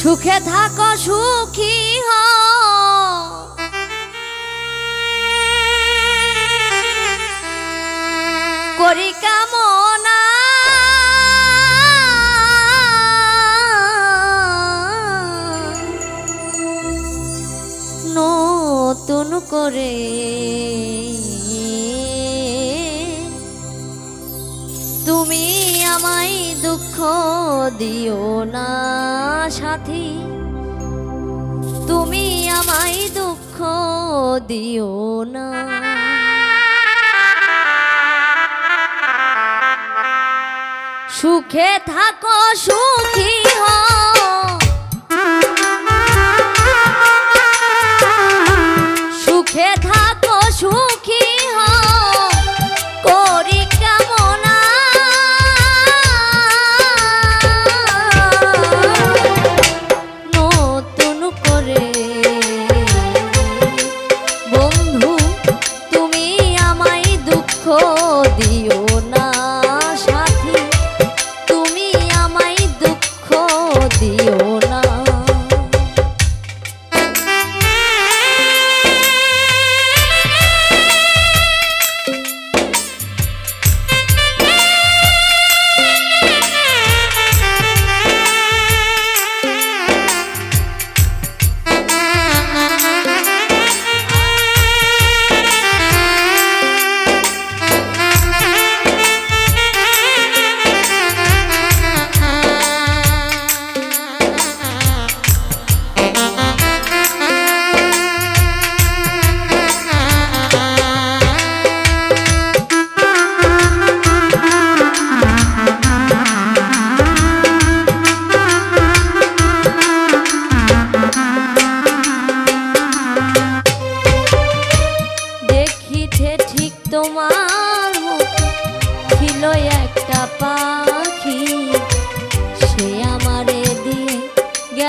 সুখে থাকো সুখী হ করি কামনা। নতুন করে তুমি আমায় দুঃখ দিও না। সাথী তুমি আমায় দুঃখ দিও না। সুখে থাকো সুখে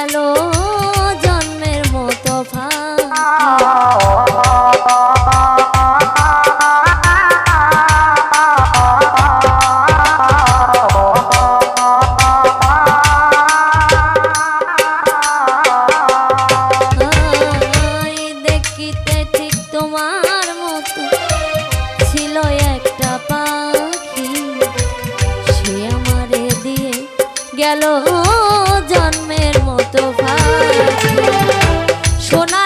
গেল জন্মের মতো ভাই সোনা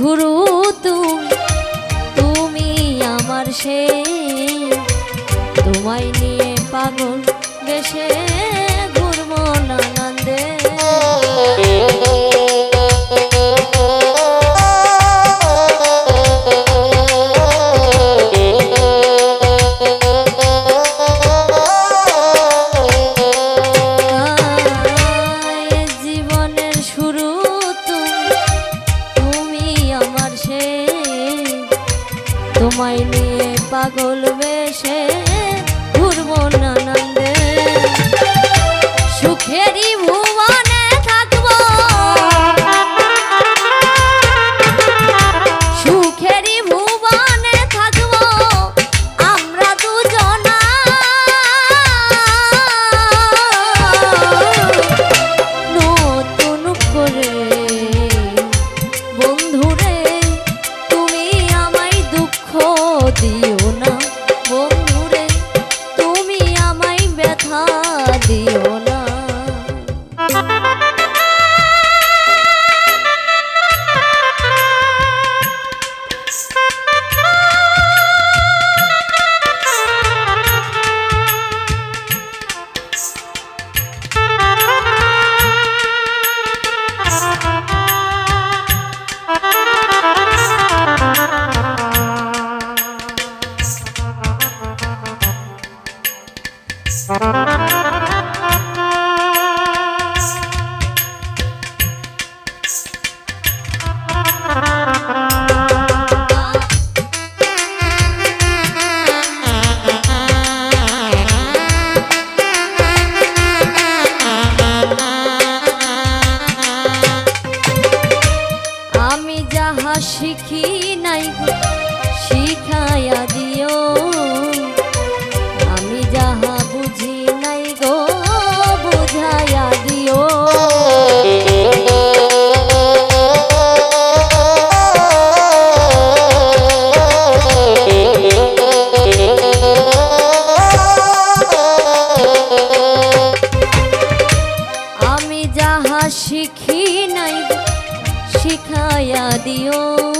শুরু তুমি তুমি আমার সেই তোমায় নিয়ে পাগল বেশে শিখি নাই গো শিখাইয়া দিও।